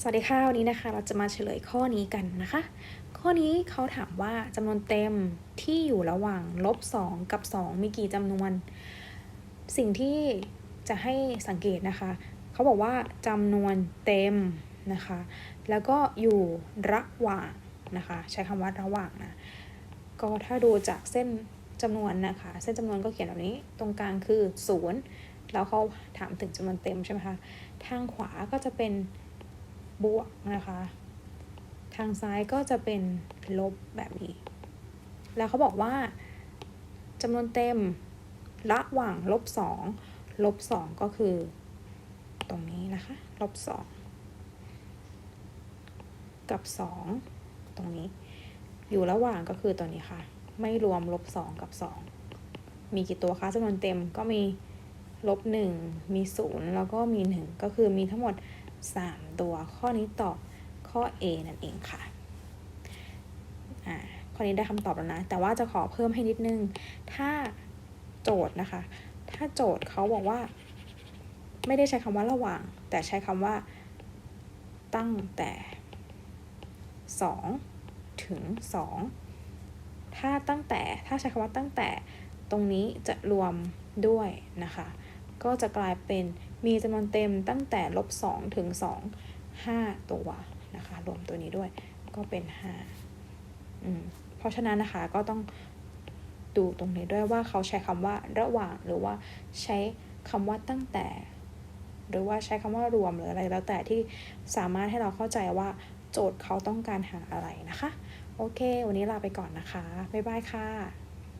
สวัสดีค่ะวันนี้นะคะ เราจะมาเฉลยข้อนี้กันนะคะ ข้อนี้เขาถามว่าจำนวนเต็มที่อยู่ระหว่างลบ2กับ 2 มีกี่จำนวน สิ่งที่จะให้สังเกตนะคะ เขาบอกว่าจำนวนเต็มนะคะ แล้วก็อยู่ระหว่างนะคะ ใช้คำว่าระหว่างนะก็ถ้าดูจากเส้นจำนวนนะคะ เส้นจำนวนก็เขียนแบบนี้ตรงกลางคือ 0 แล้วเขาถามถึงจำนวนเต็มใช่ไหมคะ ทางขวาก็จะเป็น บวกนะคะ ทางซ้ายก็จะเป็นลบแบบนี้ แล้วเขาบอกว่าจำนวนเต็มระหว่างลบสองลบสองก็คือ ตรงนี้นะคะ ลบสองกับสองตรงนี้ อยู่ระหว่างก็คือตัวนี้ค่ะ ไม่รวมลบสองกับสองมีกี่ตัวคะจำนวนเต็มก็มีลบหนึ่งมีศูนย์แล้วก็มีหนึ่งก็คือมีทั้งหมด 3 ตัว ข้อนี้ตอบข้อ A นั่นเองค่ะอ่าข้อนี้ได้คำตอบแล้วนะ แต่ว่าจะขอเพิ่มให้นิดนึง ถ้าโจทย์นะคะ ถ้าโจทย์เขาบอกว่า ไม่ได้ใช้คำว่าระหว่าง แต่ใช้คำว่า ตั้งแต่ 2 ถึง 2 ถ้าตั้งแต่ ถ้าใช้คำว่าตั้งแต่ ตรงนี้จะรวมด้วยนะคะ ก็จะกลายเป็นมีจำนวนเต็มตั้งแต่ลบ2ถึง2 5 ตัวนะคะรวมตัวนี้ด้วยก็เป็น5อืมเพราะฉะนั้นนะคะก็ต้องดูตรงนี้ด้วยว่าเขาใช้คำว่าระหว่างหรือว่าใช้คำว่าตั้งแต่ หรือว่าใช้คำว่ารวมหรืออะไรแล้วแต่ที่สามารถให้เราเข้าใจว่าโจทย์เขาต้องการหาอะไรนะคะ โอเค วันนี้ลาไปก่อนนะคะ บ๊ายบายค่ะ